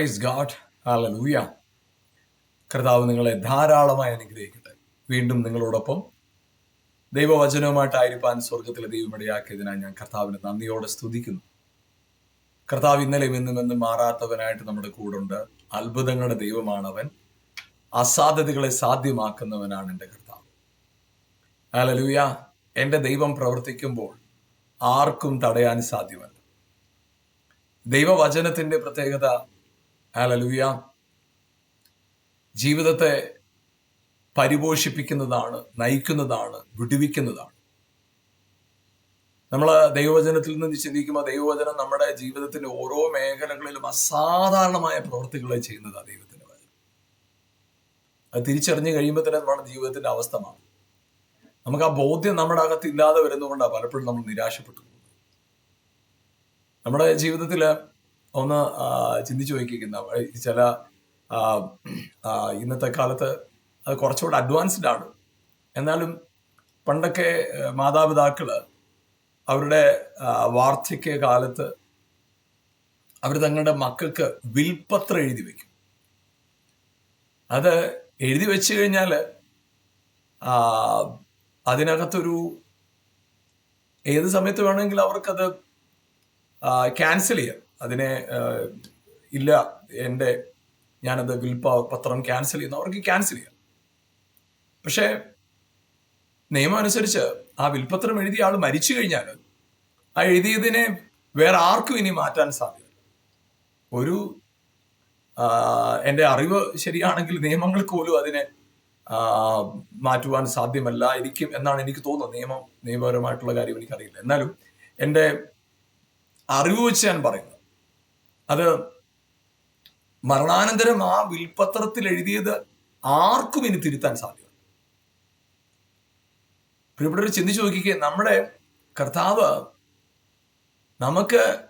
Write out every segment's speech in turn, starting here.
Praise God hallelujah കർത്താവ് നിങ്ങളെ ധാരാളമായി അനുഗ്രഹിക്കട്ടെ. വീണ്ടും നിങ്ങളോടൊപ്പം ദൈവവചനവുമായിട്ടായിരിക്കാൻ സ്വർഗത്തിലെ ദൈവമിടയാക്കിയതിനായി ഞാൻ കർത്താവിനെ നന്ദിയോടെ സ്തുതിക്കുന്നു. കർത്താവ് ഇന്നലെയും ഇന്നും എന്നും മാറാത്തവനായിട്ട് നമ്മുടെ കൂടുണ്ട് അത്ഭുതങ്ങളുടെ ദൈവമാണ് അവൻ അസാധ്യതകളെ സാധ്യമാക്കുന്നവനാണ് എന്റെ കർത്താവ്. ഹാലലൂയ എന്റെ ദൈവം പ്രവർത്തിക്കുമ്പോൾ ആർക്കും തടയാൻ സാധ്യമല്ല. ദൈവവചനത്തിന്റെ പ്രത്യേകത ഹല്ലേലൂയ ജീവിതത്തെ പരിപോഷിപ്പിക്കുന്നതാണ് നയിക്കുന്നതാണ് വിടുവിക്കുന്നതാണ്. നമ്മൾ ദൈവവചനത്തിൽ നിന്ന് ചിന്തിക്കുമ്പോൾ ദൈവവചനം നമ്മുടെ ജീവിതത്തിന്റെ ഓരോ മേഖലകളിലും അസാധാരണമായ പ്രവൃത്തികളെ ചെയ്യുന്നതാണ് ദൈവത്തിന്റെ വചനം. അത് തിരിച്ചറിഞ്ഞു കഴിയുമ്പോൾ തന്നെ നമ്മുടെ ജീവിതത്തിന്റെ അവസ്ഥ മാറും. നമുക്ക് ആ ബോധ്യം നമ്മുടെ അകത്ത് ഇല്ലാതെ വരുന്നതുകൊണ്ടാണ് പലപ്പോഴും നമ്മൾ നിരാശപ്പെട്ടു നമ്മുടെ ജീവിതത്തിൽ ഒന്ന് ചിന്തിച്ചു നോക്കിയിരിക്കുന്ന ചില ഇന്നത്തെ കാലത്ത് അത് കുറച്ചുകൂടെ അഡ്വാൻസ്ഡ് ആണ്. എന്നാലും പണ്ടൊക്കെ മാതാപിതാക്കൾ അവരുടെ വാർദ്ധക്യ കാലത്ത് അവർ തങ്ങളുടെ മക്കൾക്ക് വിൽപത്രം എഴുതി വെക്കും. അത് എഴുതി വെച്ച് കഴിഞ്ഞാൽ അതിനകത്തൊരു ഏത് സമയത്ത് വേണമെങ്കിലും അവർക്കത് ക്യാൻസൽ ചെയ്യാം. അതിനെ ഇല്ല എന്റെ ഞാനത് വിൽപ്പ പത്രം ക്യാൻസൽ ചെയ്യുന്നു. അവർക്ക് ക്യാൻസൽ ചെയ്യാം. പക്ഷേ നിയമം അനുസരിച്ച് ആ വിൽപ്പത്രം എഴുതിയ ആൾ മരിച്ചു കഴിഞ്ഞാൽ ആ എഴുതിയതിനെ വേറെ ആർക്കും ഇനി മാറ്റാൻ സാധ്യത ഒരു എന്റെ അറിവ് ശരിയാണെങ്കിൽ നിയമങ്ങൾക്ക് പോലും അതിനെ മാറ്റുവാൻ സാധ്യമല്ലായിരിക്കും എന്നാണ് എനിക്ക് തോന്നുന്നത്. നിയമം നിയമപരമായിട്ടുള്ള കാര്യം എനിക്കറിയില്ല. എന്നാലും എന്റെ അറിവ് വെച്ച് ഞാൻ പറയുന്നത് അത് മരണാനന്തരം ആ വിൽപത്രത്തിൽ എഴുതിയത് ആർക്കും ഇനി തിരുത്താൻ സാധ്യത പ്രിയപ്പെട്ടവർ ചിന്തിച്ചു നോക്കിക്കേ നമ്മുടെ കർത്താവ് നമുക്ക്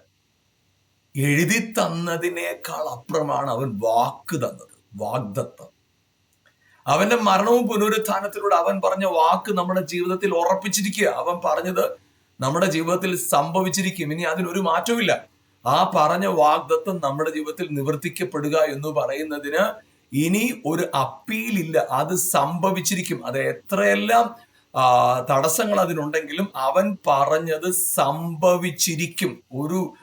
എഴുതി തന്നതിനേക്കാൾ അപ്പുറമാണ് അവൻ വാക്ക് തന്നത് വാഗ്ദത്തം. അവന്റെ മരണവും പുനരുത്ഥാനത്തിലൂടെ അവൻ പറഞ്ഞ വാക്ക് നമ്മുടെ ജീവിതത്തിൽ ഉറപ്പിച്ചിരിക്കുക. അവൻ പറഞ്ഞത് നമ്മുടെ ജീവിതത്തിൽ സംഭവിച്ചിരിക്കും. ഇനി അതിനൊരു മാറ്റവുമില്ല. ആ പറഞ്ഞ വാഗ്ദത്വം നമ്മുടെ ജീവിതത്തിൽ നിവർത്തിക്കപ്പെടുക എന്ന് പറയുന്നതിന് ഇനി ഒരു അപ്പീലില്ല. അത് സംഭവിച്ചിരിക്കും. അത് എത്രയെല്ലാം തടസ്സങ്ങൾ അതിനുണ്ടെങ്കിലും അവൻ പറഞ്ഞത് സംഭവിച്ചിരിക്കും. ഒരു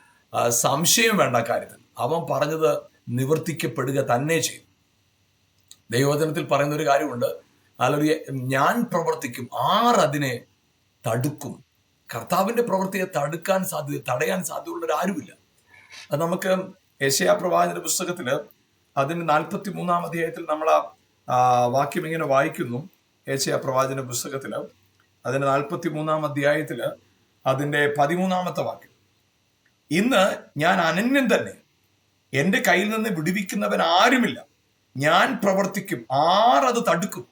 സംശയം വേണ്ട കാര്യത്തിൽ. അവൻ പറഞ്ഞത് നിവർത്തിക്കപ്പെടുക തന്നെ ചെയ്യും. ദൈവവചനത്തിൽ പറയുന്ന ഒരു കാര്യമുണ്ട്. അതിലൊരു ഞാൻ പ്രവർത്തിക്കും ആർ അതിനെ തടുക്കും. കർത്താവിന്റെ പ്രവൃത്തിയെ തടുക്കാൻ സാധ്യത തടയാൻ സാധ്യതയുള്ളവർ ആരുമില്ല അത് നമുക്ക് യശയാ പ്രവാചന പുസ്തകത്തിൽ അതിന് നാൽപ്പത്തി മൂന്നാം അധ്യായത്തിൽ നമ്മൾ ആ വാക്യം ഇങ്ങനെ വായിക്കുന്നു ഏഷ്യാ പ്രവാചന പുസ്തകത്തിൽ അതിന് നാൽപ്പത്തി മൂന്നാം അധ്യായത്തിൽ അതിന്റെ പതിമൂന്നാമത്തെ വാക്യം. ഇന്ന് ഞാൻ അനന്യൻ തന്നെ. എന്റെ കയ്യിൽ നിന്ന് വിടുവിക്കുന്നവൻ ആരുമില്ല. ഞാൻ പ്രവർത്തിക്കും. ആരത് തടുക്കും.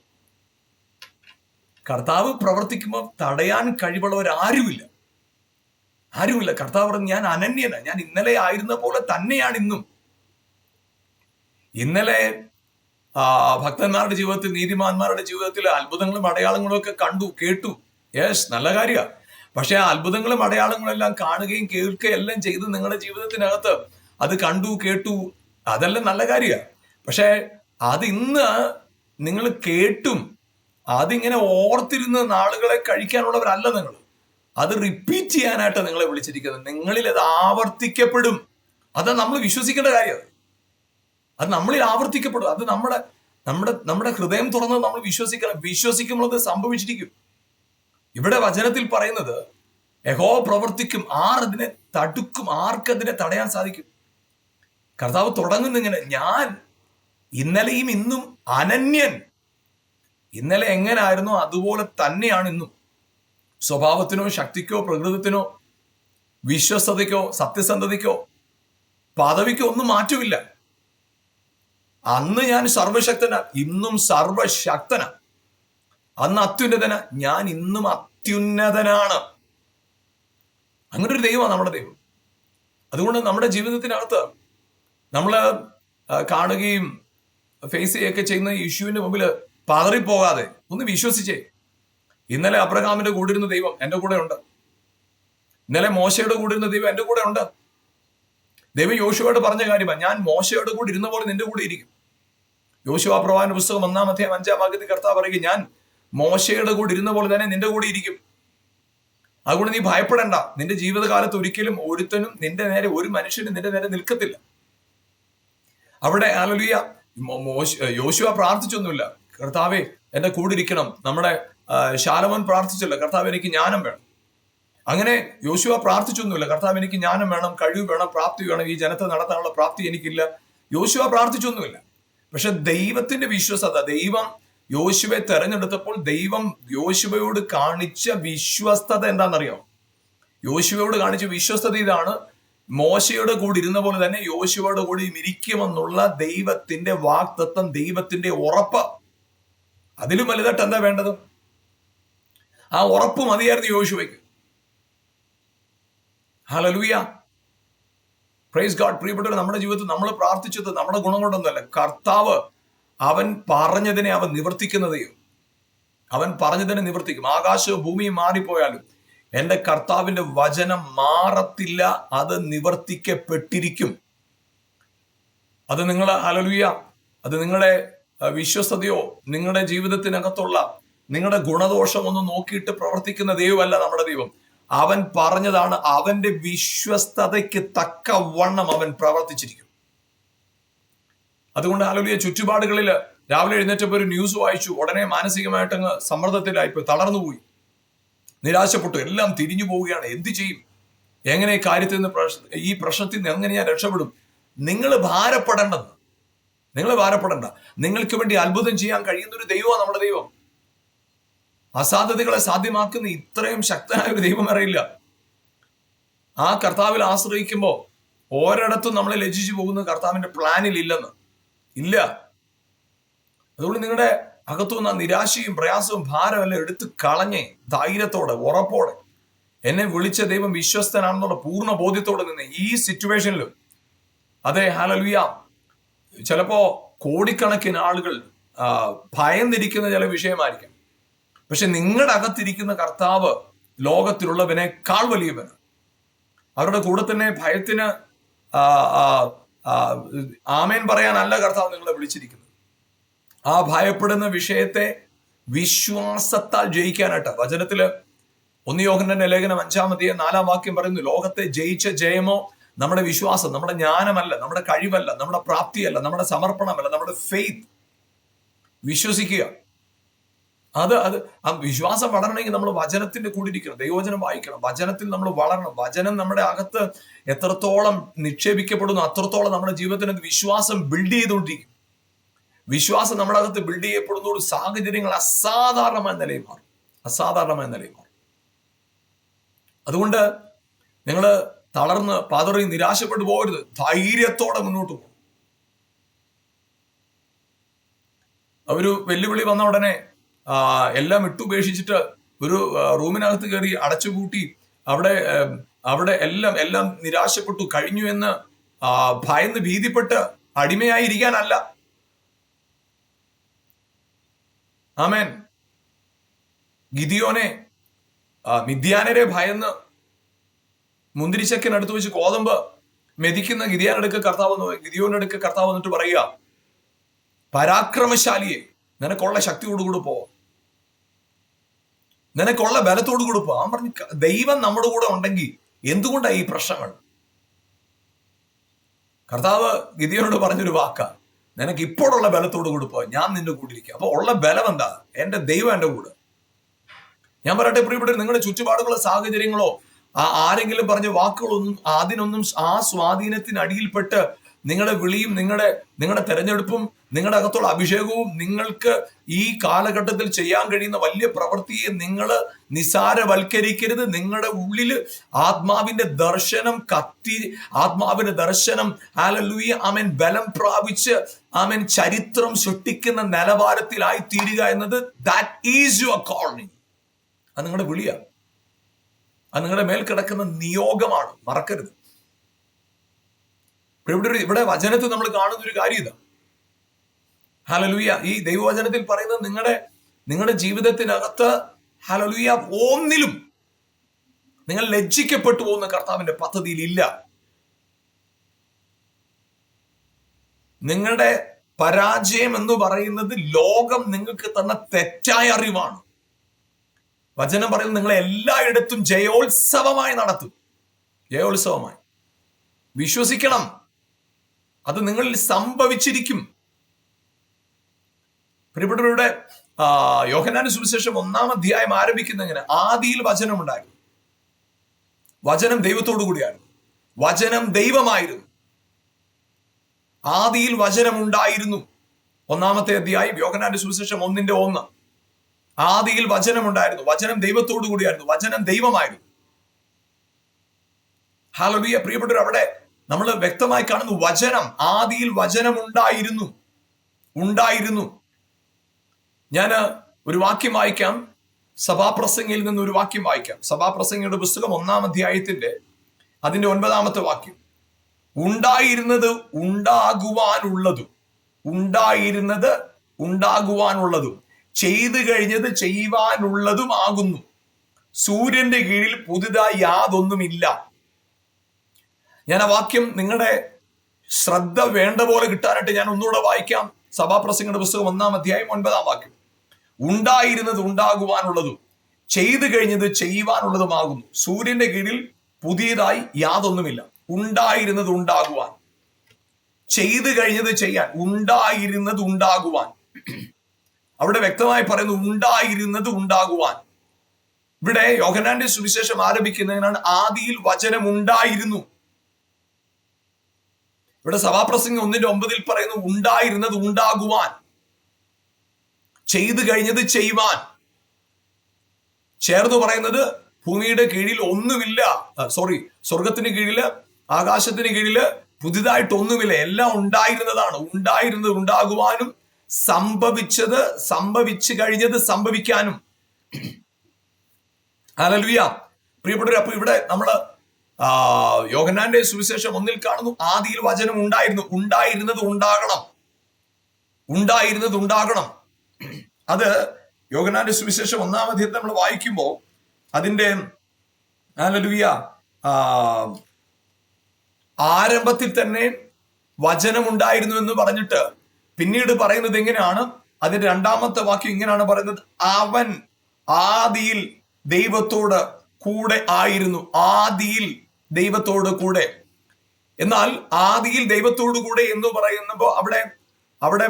കർത്താവ് പ്രവർത്തിക്കുമ്പോൾ തടയാൻ കഴിവുള്ളവർ ആരുമില്ല. കർത്താവ് പറഞ്ഞു ഞാൻ അനന്യന. ഞാൻ ഇന്നലെ ആയിരുന്ന പോലെ തന്നെയാണ് ഇന്നും ഇന്നലെ ഭക്തന്മാരുടെ ജീവിതത്തിൽ നീതിമാന്മാരുടെ ജീവിതത്തിൽ അത്ഭുതങ്ങളും അടയാളങ്ങളും ഒക്കെ കണ്ടു കേട്ടു. യെസ് നല്ല കാര്യമാണ് പക്ഷെ ആ അത്ഭുതങ്ങളും അടയാളങ്ങളും എല്ലാം കാണുകയും കേൾക്കുകയും എല്ലാം ചെയ്ത് നിങ്ങളുടെ ജീവിതത്തിനകത്ത് അത് കണ്ടു കേട്ടു. അതെല്ലാം നല്ല കാര്യമാണ് പക്ഷെ അത് ഇന്ന് നിങ്ങൾ കേട്ടും അതിങ്ങനെ ഓർത്തിരുന്ന് നാളുകളെ കഴിക്കാനുള്ളവരല്ല നിങ്ങൾ. അത് റിപ്പീറ്റ് ചെയ്യാനായിട്ട് നിങ്ങളെ വിളിച്ചിരിക്കുന്നത്. നിങ്ങളിൽ അത് ആവർത്തിക്കപ്പെടും. അത് നമ്മൾ വിശ്വസിക്കേണ്ട കാര്യം. അത് നമ്മളിൽ ആവർത്തിക്കപ്പെടും. അത് നമ്മുടെ നമ്മുടെ നമ്മുടെ ഹൃദയം തുറന്ന് നമ്മൾ വിശ്വസിക്കണം. വിശ്വസിക്കുമ്പോൾ അത് സംഭവിച്ചിരിക്കും. ഇവിടെ വചനത്തിൽ പറയുന്നത് യഹോ പ്രവർത്തിക്കും. ആർ അതിനെ തടുക്കും. ആർക്കതിനെ തടയാൻ സാധിക്കും? കർത്താവ് തുടങ്ങുന്ന ഇങ്ങനെ ഞാൻ ഇന്നലെയും ഇന്നും അനന്യൻ. ഇന്നലെ എങ്ങനായിരുന്നോ അതുപോലെ തന്നെയാണ് ഇന്നും. സ്വഭാവത്തിനോ ശക്തിക്കോ പ്രകൃതത്തിനോ വിശ്വസ്തതയ്ക്കോ സത്യസന്ധതയ്ക്കോ പദവിക്കോ ഒന്നും മാറ്റമില്ല. അന്ന് ഞാൻ സർവശക്തന ഇന്നും സർവശക്തന. അന്ന് അത്യുന്നതന ഞാൻ ഇന്നും അത്യുന്നതനാണ്. അങ്ങനെ ഒരു ദൈവമാണ് നമ്മുടെ ദൈവം. അതുകൊണ്ട് നമ്മുടെ ജീവിതത്തിനകത്ത് നമ്മൾ കാണുകയും ഫേസ് ചെയ്യുകയൊക്കെ ചെയ്യുന്ന ഈ ഇഷ്യൂവിന്റെ മുമ്പിൽ പതറിപ്പോകാതെ ഒന്ന് വിശ്വസിച്ചേ. ഇന്നലെ അബ്രഹാമിന്റെ കൂടെ ഇരുന്ന ദൈവം എന്റെ കൂടെ ഉണ്ട്. ഇന്നലെ മോശയുടെ കൂടെ ഇരുന്ന ദൈവം എന്റെ കൂടെ ഉണ്ട്. ദൈവം യോശുവയോട് പറഞ്ഞ കാര്യമാണ് ഞാൻ മോശയോട് കൂടി ഇരുന്ന പോലെ നിന്റെ കൂടെ ഇരിക്കും. യോശുവ പ്രവാന പുസ്തകം ഒന്നാം അധ്യായം അഞ്ചാം ഭാഗത്തിൽ കർത്താവ് പറയുക ഞാൻ മോശയുടെ കൂടെ ഇരുന്ന പോലെ തന്നെ നിന്റെ കൂടെ ഇരിക്കും. അതുകൊണ്ട് നീ ഭയപ്പെടേണ്ട. നിന്റെ ജീവിതകാലത്ത് ഒരിക്കലും ഒരുത്തനും നിന്റെ നേരെ ഒരു മനുഷ്യനും നിന്റെ നേരെ നിൽക്കത്തില്ല. അവിടെ ആലലുയ യോശുവ പ്രാർത്ഥിച്ചൊന്നുമില്ല. കർത്താവേ എന്റെ കൂടിരിക്കണം നമ്മുടെ ശാലമോൻ പ്രാർത്ഥിച്ചല്ലോ. കർത്താവ് എനിക്ക് ജ്ഞാനം വേണം. അങ്ങനെ യോശുവ പ്രാർത്ഥിച്ചൊന്നുമില്ല. കർത്താവ് എനിക്ക് ജ്ഞാനം വേണം കഴിവ് വേണം പ്രാപ്തി വേണം. ഈ ജനത്തെ നടത്താനുള്ള പ്രാപ്തി എനിക്കില്ല. യോശുവ പ്രാർത്ഥിച്ചൊന്നുമില്ല. പക്ഷെ ദൈവത്തിന്റെ വിശ്വസത ദൈവം യോശുവെ തെരഞ്ഞെടുത്തപ്പോൾ ദൈവം യോശുവയോട് കാണിച്ച വിശ്വസ്തത എന്താണെന്നറിയോ? യോശുവയോട് കാണിച്ച വിശ്വസ്തത ഇതാണ്. മോശയുടെ കൂടി ഇരുന്ന പോലെ തന്നെ യോശുവയുടെ കൂടി ഇരിക്കുമെന്നുള്ള ദൈവത്തിന്റെ വാക്തത്വം ദൈവത്തിന്റെ ഉറപ്പ്. അതിലും വലുതായിട്ട് എന്താ വേണ്ടത്? ആ ഉറപ്പ് മതിയായിരുന്നു യോശുവയ്ക്ക്. ഹലലൂയ പ്രൈസ് ഗാഡ് പ്രിയപ്പെട്ടവർ നമ്മുടെ ജീവിതത്തിൽ നമ്മൾ പ്രാർത്ഥിച്ചത് നമ്മുടെ ഗുണം കൊണ്ടൊന്നുമല്ല കർത്താവ് അവൻ പറഞ്ഞതിനെ അവൻ നിവർത്തിക്കുന്നതേയോ അവൻ പറഞ്ഞതിനെ നിവർത്തിക്കും. ആകാശവും ഭൂമിയും മാറിപ്പോയാലും എന്റെ കർത്താവിന്റെ വചനം മാറത്തില്ല അത് നിവർത്തിക്കപ്പെട്ടിരിക്കും. അത് നിങ്ങൾ ഹലലുയ അത് നിങ്ങളുടെ വിശ്വസതയോ നിങ്ങളുടെ ജീവിതത്തിനകത്തുള്ള നിങ്ങളുടെ ഗുണദോഷം ഒന്ന് നോക്കിയിട്ട് പ്രവർത്തിക്കുന്ന ദൈവമല്ല നമ്മുടെ ദൈവം. അവൻ പറഞ്ഞതാണ് അവന്റെ വിശ്വസ്തതയ്ക്ക് തക്ക വണ്ണം അവൻ പ്രവർത്തിച്ചിരിക്കും. അതുകൊണ്ട് ആലോലിയ ചുറ്റുപാടുകളിൽ രാവിലെ എഴുന്നേറ്റപ്പോൾ ഒരു ന്യൂസ് വായിച്ചു. ഉടനെ മാനസികമായിട്ട് അങ്ങ് സമ്മർദ്ദത്തിലായിപ്പോയി തളർന്നുപോയി നിരാശപ്പെട്ടു എല്ലാം തിരിഞ്ഞു പോവുകയാണ്. എന്ത് ചെയ്യും? എങ്ങനെ കാര്യത്തിൽ നിന്ന് ഈ പ്രശ്നത്തിൽ നിന്ന് എങ്ങനെ ഞാൻ രക്ഷപ്പെടും? നിങ്ങൾ ഭാരപ്പെടേണ്ടെന്ന് നിങ്ങൾ ഭാരപ്പെടേണ്ട. നിങ്ങൾക്ക് വേണ്ടി അത്ഭുതം ചെയ്യാൻ കഴിയുന്ന ഒരു ദൈവമാണ് നമ്മുടെ ദൈവം. അസാധ്യതകളെ സാധ്യമാക്കുന്ന ഇത്രയും ശക്തനായ ഒരു ദൈവം അറിയില്ല. ആ കർത്താവിൽ ആശ്രയിക്കുമ്പോൾ ഓരിടത്തും നമ്മളെ ലജിച്ചു പോകുന്ന കർത്താവിന്റെ പ്ലാനിൽ ഇല്ലെന്ന്. ഇല്ല. അതുകൊണ്ട് നിങ്ങളുടെ അകത്തുനിന്ന് ആ നിരാശയും പ്രയാസവും ഭാരമെല്ലാം എടുത്ത് കളഞ്ഞ് ധൈര്യത്തോടെ ഉറപ്പോടെ എന്നെ വിളിച്ച ദൈവം വിശ്വസ്തനാണെന്നുള്ള പൂർണ ബോധ്യത്തോടെ നിന്ന് ഈ സിറ്റുവേഷനിലും അതെ ഹാലലുയ ചിലപ്പോ കോടിക്കണക്കിന് ആളുകൾ ഭയന്നിരിക്കുന്ന ചില വിഷയമായിരിക്കും. പക്ഷെ നിങ്ങളുടെ അകത്തിരിക്കുന്ന കർത്താവ് ലോകത്തിലുള്ളവനേക്കാൾ വലിയവൻ അവരുടെ കൂടെ തന്നെ ഭയത്തിന് ആമേൻ പറയാനല്ല കർത്താവ് നിങ്ങളെ വിളിച്ചിരിക്കുന്നത്. ആ ഭയപ്പെടുന്ന വിഷയത്തെ വിശ്വാസത്താൽ ജയിക്കാനായിട്ട്. വചനത്തിൽ ഒന്ന് യോഹന്റെ ലേഖനം അഞ്ചാമതിയെ നാലാം വാക്യം പറയുന്നു ലോകത്തെ ജയിച്ച ജയമോ നമ്മുടെ വിശ്വാസം നമ്മുടെ ജ്ഞാനമല്ല നമ്മുടെ കഴിവല്ല നമ്മുടെ പ്രാപ്തിയല്ല നമ്മുടെ സമർപ്പണമല്ല നമ്മുടെ ഫെയ്ത്ത് വിശ്വസിക്കുക. അത് അത് ആ വിശ്വാസം വളരണമെങ്കിൽ നമ്മൾ വചനത്തിന്റെ കൂടെ ഇരിക്കണം ദൈവവചനം വായിക്കണം. വചനത്തിൽ നമ്മൾ വളരണം. വചനം നമ്മുടെ അകത്ത് എത്രത്തോളം നിക്ഷേപിക്കപ്പെടുന്നു അത്രത്തോളം നമ്മുടെ ജീവിതത്തിന് വിശ്വാസം ബിൽഡ് ചെയ്തുകൊണ്ടിരിക്കും. വിശ്വാസം നമ്മുടെ അകത്ത് ബിൽഡ് ചെയ്യപ്പെടുന്നതോട് സാഹചര്യങ്ങൾ അസാധാരണമായ നിലയിൽ മാറും. അസാധാരണമായ നിലയിൽ മാറും. അതുകൊണ്ട് നിങ്ങൾ തളർന്ന് പതറി നിരാശപ്പെട്ടു പോകരുത്. ധൈര്യത്തോടെ മുന്നോട്ട് പോകും ഒരു വെല്ലുവിളി വന്ന ഉടനെ എല്ലാം ഇട്ടുപേക്ഷിച്ചിട്ട് ഒരു റൂമിനകത്ത് കയറി അടച്ചുപൂട്ടി അവിടെ അവിടെ എല്ലാം എല്ലാം നിരാശപ്പെട്ടു. കഴിഞ്ഞു എന്ന് ഭയന്ന് ഭീതിപ്പെട്ട് അടിമയായിരിക്കാനല്ല. ആമേൻ. ഗിദിയോനെ മിഥ്യാനരെ ഭയന്ന് മുന്തിരിച്ചക്കൻ അടുത്ത് വെച്ച് കോതമ്പ് മെതിക്കുന്ന ഗിതിയാനടുക്ക കർത്താവ് ഗിതിയോനടുക്ക കർത്താവ് വന്നിട്ട് പറയുക പരാക്രമശാലിയെ നിനക്കുള്ള ശക്തിയോടുകൂടി പോ. നിനക്കുള്ള ബലത്തോടുകൂടി പോ. അവൻ പറഞ്ഞു ദൈവം നമ്മുടെ കൂടെ ഉണ്ടെങ്കിൽ എന്തുകൊണ്ടാണ് ഈ പ്രശ്നങ്ങൾ? കർത്താവ് ഗിതിയോട് പറഞ്ഞൊരു വാക്കാ. നിനക്ക് ഇപ്പോഴുള്ള ബലത്തോട് കൂടി പോ. ഞാൻ നിന്റെ കൂടെ അപ്പോൾ അപ്പൊ ഉള്ള ബലം എന്താ? എന്റെ ദൈവം എന്റെ കൂടെ. ഞാൻ പറയട്ടെ പ്രിയപ്പെട്ടവർ നിങ്ങളുടെ ചുറ്റുപാടുകളോ സാഹചര്യങ്ങളോ ആ ആരെങ്കിലും പറഞ്ഞ വാക്കുകളൊന്നും അതിനൊന്നും ആ സ്വാധീനത്തിന് അടിയിൽപ്പെട്ട് നിങ്ങളുടെ വിളിയും നിങ്ങളുടെ നിങ്ങളുടെ തെരഞ്ഞെടുപ്പും നിങ്ങളുടെ അകത്തുള്ള അഭിഷേകവും നിങ്ങൾക്ക് ഈ കാലഘട്ടത്തിൽ ചെയ്യാൻ കഴിയുന്ന വലിയ പ്രവൃത്തിയെ നിങ്ങൾ നിസാരവൽക്കരിക്കരുത് നിങ്ങളുടെ ഉള്ളിൽ ആത്മാവിന്റെ ദർശനം കത്തി ആത്മാവിന്റെ ദർശനം ആലലൂയ ആമൻ ബലം പ്രാപിച്ച് ആമൻ ചരിത്രം സൃഷ്ടിക്കുന്ന നിലവാരത്തിലായി തീരുക എന്നത് ദാറ്റ് ഈസ് യുവർ കോളിംഗ് അത് നിങ്ങളുടെ വിളിയാണ്. അത് നിങ്ങളുടെ മേൽ കിടക്കുന്ന നിയോഗമാണ്. മറക്കരുത്. ഇവിടെ ഒരു ഇവിടെ വചനത്തിൽ നമ്മൾ കാണുന്ന ഒരു കാര്യം ഇതാ. ഹലലുയ ഈ ദൈവവചനത്തിൽ പറയുന്നത് നിങ്ങളുടെ നിങ്ങളുടെ ജീവിതത്തിനകത്ത് ഹലലുയ ഒന്നിലും നിങ്ങൾ ലജ്ജിക്കപ്പെട്ടു പോകുന്ന കർത്താവിന്റെ പദ്ധതിയിൽ ഇല്ല നിങ്ങളുടെ പരാജയം എന്ന് പറയുന്നത് ലോകം നിങ്ങൾക്ക് തന്ന തെറ്റായ അറിവാണ്. വചനം പറയുന്നത് നിങ്ങളെ എല്ലായിടത്തും ജയോത്സവമായി നടത്തും. ജയോത്സവമായി. വിശ്വസിക്കണം. അത് നിങ്ങളിൽ സംഭവിച്ചിരിക്കും. പ്രിയപ്പെട്ടവരുടെ യോഹനാന സുവിശേഷം ഒന്നാം അധ്യായം ആരംഭിക്കുന്ന എങ്ങനെ ആദിയിൽ വചനം ഉണ്ടായി വചനം ദൈവത്തോടു കൂടിയായിരുന്നു. വചനം ദൈവമായിരുന്നു. ആദിയിൽ വചനം ഉണ്ടായിരുന്നു ഒന്നാമത്തെ അധ്യായം യോഗനാന്റെ സുവിശേഷം ഒന്നിന്റെ ഒന്ന്. ആദിയിൽ വചനം ഉണ്ടായിരുന്നു വചനം ദൈവത്തോടു കൂടിയായിരുന്നു. വചനം ദൈവമായിരുന്നു. ഹാലലുയ പ്രിയപ്പെട്ടവർ അവിടെ നമ്മൾ വ്യക്തമായി കാണുന്നു വചനം ആദിയിൽ വചനം ഉണ്ടായിരുന്നു. ഉണ്ടായിരുന്നു. ഞാൻ ഒരു വാക്യം വായിക്കാം. സഭാപ്രസംഗയിൽ നിന്ന് ഒരു വാക്യം വായിക്കാം. സഭാപ്രസംഗിയുടെ പുസ്തകം ഒന്നാം അധ്യായത്തിന്റെ അതിന്റെ ഒൻപതാമത്തെ വാക്യം. ഉണ്ടായിരുന്നത് ഉണ്ടാകുവാനുള്ളതും ഉണ്ടായിരുന്നത് ഉണ്ടാകുവാനുള്ളതും ചെയ്തു കഴിഞ്ഞത് ചെയ്യുവാനുള്ളതുമാകുന്നു സൂര്യന്റെ കീഴിൽ പുതുതായി യാതൊന്നുമില്ല. ഞാൻ ആ വാക്യം നിങ്ങളുടെ ശ്രദ്ധ വേണ്ട പോലെ കിട്ടാനായിട്ട് ഞാൻ ഒന്നുകൂടെ വായിക്കാം. സഭാപ്രസംഗയുടെ പുസ്തകം ഒന്നാം അധ്യായം ഒൻപതാം വാക്യം. ഉണ്ടായിരുന്നത് ഉണ്ടാകുവാനുള്ളതും ചെയ്തു കഴിഞ്ഞത് ചെയ്യുവാനുള്ളതുമാകുന്നു. സൂര്യന്റെ കീഴിൽ പുതിയതായി യാതൊന്നുമില്ല. ഉണ്ടായിരുന്നത് ഉണ്ടാകുവാൻ ചെയ്തു കഴിഞ്ഞത് ചെയ്യാൻ ഉണ്ടായിരുന്നത് ഉണ്ടാകുവാൻ. അവിടെ വ്യക്തമായി പറയുന്നു ഉണ്ടായിരുന്നത് ഉണ്ടാകുവാൻ. ഇവിടെ യോഹനാന്റെ സുവിശേഷം ആരംഭിക്കുന്നതിനാണ് ആദിയിൽ വചനം ഉണ്ടായിരുന്നു. ഇവിടെ സഭാപ്രസംഗം ഒന്നിന്റെ ഒമ്പതിൽ പറയുന്നു ഉണ്ടായിരുന്നത് ഉണ്ടാകുവാൻ ചെയ്തു കഴിഞ്ഞത് ചെയ്യുവാൻ. ചേർന്ന് പറയുന്നത് ഭൂമിയുടെ കീഴിൽ ഒന്നുമില്ല സോറി സ്വർഗത്തിന് കീഴിൽ ആകാശത്തിന് കീഴിൽ പുതിയതായിട്ട് ഒന്നുമില്ല എല്ലാം ഉണ്ടായിരുന്നതാണ്. ഉണ്ടായിരുന്നത് ഉണ്ടാകുവാനും സംഭവിച്ചത് സംഭവിച്ചു കഴിഞ്ഞത് സംഭവിക്കാനും. അലലുയ പ്രിയപ്പെട്ടവർ അപ്പൊ ഇവിടെ നമ്മൾ ആ യോഹനാന്റെ സുവിശേഷം ഒന്നിൽ കാണുന്നു. ആദിയിൽ വചനം ഉണ്ടായിരുന്നു. ഉണ്ടായിരുന്നത് ഉണ്ടാകണം. ഉണ്ടായിരുന്നത് ഉണ്ടാകണം. അത് യോഗനാന്റെ സുവിശേഷം ഒന്നാം നമ്മൾ വായിക്കുമ്പോൾ അതിന്റെ ഹല്ലേലൂയ ആ, ആരംഭത്തിൽ തന്നെ വചനമുണ്ടായിരുന്നു എന്ന് പറഞ്ഞിട്ട് പിന്നീട് പറയുന്നത് എങ്ങനെയാണ്? അതിന്റെ രണ്ടാമത്തെ വാക്യം ഇങ്ങനെയാണ് പറയുന്നത്. അവൻ ആദിയിൽ ദൈവത്തോട് കൂടെ ആയിരുന്നു. ആദിയിൽ ദൈവത്തോട് കൂടെ. എന്നാൽ ആദിയിൽ ദൈവത്തോടു കൂടെ എന്ന് പറയുന്നപ്പോ അവിടെ അവിടെ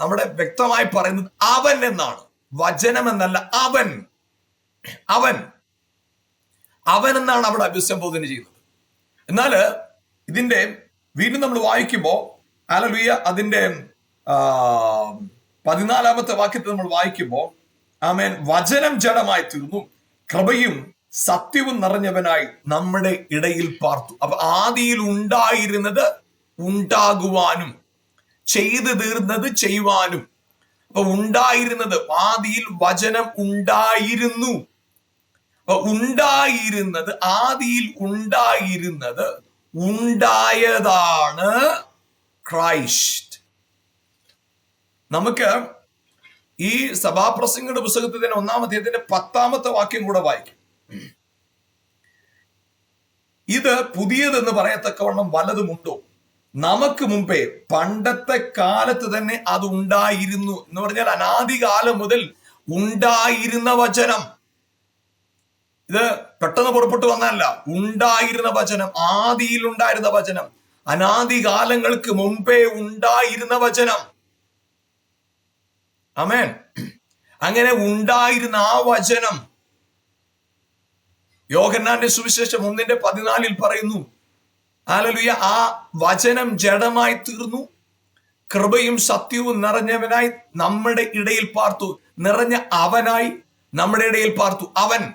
നമ്മുടെ വ്യക്തമായി പറയുന്നത് അവൻ എന്നാണ്. വചനം എന്നല്ല അവൻ. അവൻ. അവൻ എന്നാണ് അവിടെ അഭിസംബോധന ചെയ്യുന്നത്. എന്നാൽ ഇതിന്റെ വീണ്ടും നമ്മൾ വായിക്കുമ്പോൾ അലലുയ അതിന്റെ പതിനാലാമത്തെ വാക്യത്തെ നമ്മൾ വായിക്കുമ്പോൾ ആമേൻ വചനം ജഡമായി തീർന്നു. കൃപയും സത്യവും നിറഞ്ഞവനായി നമ്മുടെ ഇടയിൽ പാർത്തു. അപ്പൊ ആദിയിൽ ഉണ്ടായിരുന്നത് ഉണ്ടാകുവാനും ചെയ്തു തീർന്നത് ചെയ്യുവാനും. അപ്പൊ ഉണ്ടായിരുന്നത് ആദിയിൽ വചനം ഉണ്ടായിരുന്നു. അപ്പൊ ഉണ്ടായിരുന്നത് ആദിയിൽ ഉണ്ടായിരുന്നത് ഉണ്ടായതാണ് ക്രൈസ്റ്റ്. നമുക്ക് ഈ സഭാപ്രസംഗയുടെ പുസ്തകത്തിൽ തന്നെ ഒന്നാമത്തെ പത്താമത്തെ വാക്യം കൂടെ വായിക്കും. ഇത് പുതിയതെന്ന് പറയത്തക്കവണ്ണം വല്ലതുമുണ്ടോ നമുക്ക് മുമ്പേ പണ്ടത്തെ കാലത്ത് തന്നെ അത് ഉണ്ടായിരുന്നു എന്ന് പറഞ്ഞാൽ അനാദികാലം മുതൽ ഉണ്ടായിരുന്ന വചനം. ഇത് പെട്ടെന്ന് പുറപ്പെട്ടു വന്നല്ല ഉണ്ടായിരുന്ന വചനം ആദിയിൽ ഉണ്ടായിരുന്ന വചനം അനാദികാലങ്ങൾക്ക് മുമ്പേ ഉണ്ടായിരുന്ന വചനം. അമേൻ അങ്ങനെ ഉണ്ടായിരുന്ന ആ വചനം യോഹന്നാന്റെ സുവിശേഷം ഒന്നിന്റെ പതിനാലിൽ പറയുന്നു ആലലുയ ആ വചനം ജഡമായി തീർന്നു. കൃപയും സത്യവും നിറഞ്ഞവനായി നമ്മുടെ ഇടയിൽ പാർത്തു. നിറഞ്ഞ അവനായി നമ്മുടെ ഇടയിൽ പാർത്തു. അവൻ.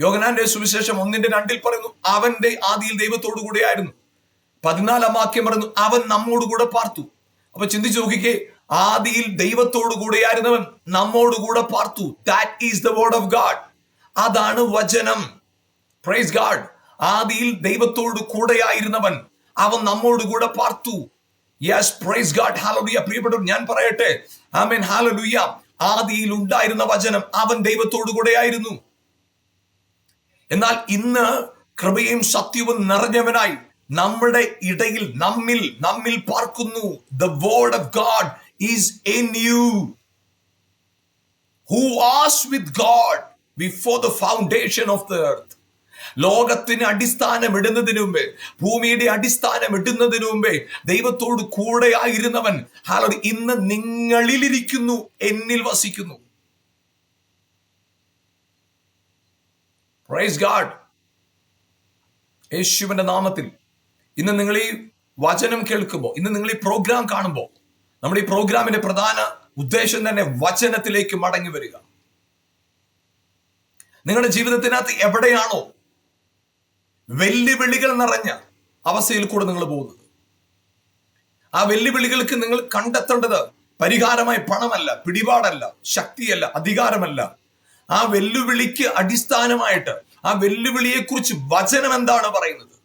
യോഗനാന്റെ സുവിശേഷം ഒന്നിന്റെ രണ്ടിൽ പറയുന്നു അവന്റെ ആദിയിൽ ദൈവത്തോടു കൂടെയായിരുന്നു പതിനാലാം വാക്യം പറയുന്നു അവൻ നമ്മോട് കൂടെ പാർത്തു. അപ്പൊ ചിന്തിച്ചു നോക്കിക്കേ ആദിയിൽ ദൈവത്തോടു കൂടെയായിരുന്നവൻ നമ്മോട് കൂടെ പാർത്തു. That is the word of God അതാണ് വചനം. പ്രൈസ് ഗാഡ് ആദിയിൽ ദൈവത്തോട് കൂടെയായിരുന്നവൻ. അവൻ നമ്മോട് കൂടെ പാർത്തു. യെസ് പ്രൈസ് ഗാഡ് ഹാലലുയ പ്രിയപ്പെട്ടവർ ഞാൻ പറയട്ടെ. ആമേൻ ഹാലലുയ ആദിയിൽ ഉണ്ടായിരുന്ന വചനം അവൻ ദൈവത്തോടു കൂടെയായിരുന്നു. എന്നാൽ ഇന്ന് കൃപയും സത്യവും നിറഞ്ഞവനായി നമ്മുടെ ഇടയിൽ നമ്മിൽ നമ്മിൽ പാർക്കുന്നു. The word of God is in you who as with God before the foundation of the earth ലോകത്തിന് അടിസ്ഥാനം ഇടുന്നതിനു മുമ്പേ ഭൂമിയുടെ അടിസ്ഥാനം ഇടുന്നതിനു മുമ്പേ ദൈവത്തോട് കൂടെ ആയിരുന്നവൻ ഹാലോ ഇന്ന് നിങ്ങളിലിരിക്കുന്നു എന്നിൽ വസിക്കുന്നു. ഗാഡ് യേശുവിന്റെ നാമത്തിൽ ഇന്ന് നിങ്ങൾ ഈ വചനം കേൾക്കുമ്പോൾ ഇന്ന് നിങ്ങൾ ഈ പ്രോഗ്രാം കാണുമ്പോൾ നമ്മൾ ഈ പ്രോഗ്രാമിന്റെ പ്രധാന ഉദ്ദേശം തന്നെ വചനത്തിലേക്ക് മടങ്ങി വരിക. നിങ്ങളുടെ ജീവിതത്തിനകത്ത് എവിടെയാണോ വെല്ലുവിളികൾ നിറഞ്ഞ അവസ്ഥയിൽ കൂടെ നിങ്ങൾ പോകുന്നത്. ആ വെല്ലുവിളികൾക്ക് നിങ്ങൾ കണ്ടെത്തേണ്ടത് പരിഹാരമായി പണമല്ല പിടിപാടല്ല ശക്തിയല്ല അധികാരമല്ല. ആ വെല്ലുവിളിക്ക് അടിസ്ഥാനമായിട്ട് ആ വെല്ലുവിളിയെ കുറിച്ച് വചനം എന്താണ് പറയുന്നത്?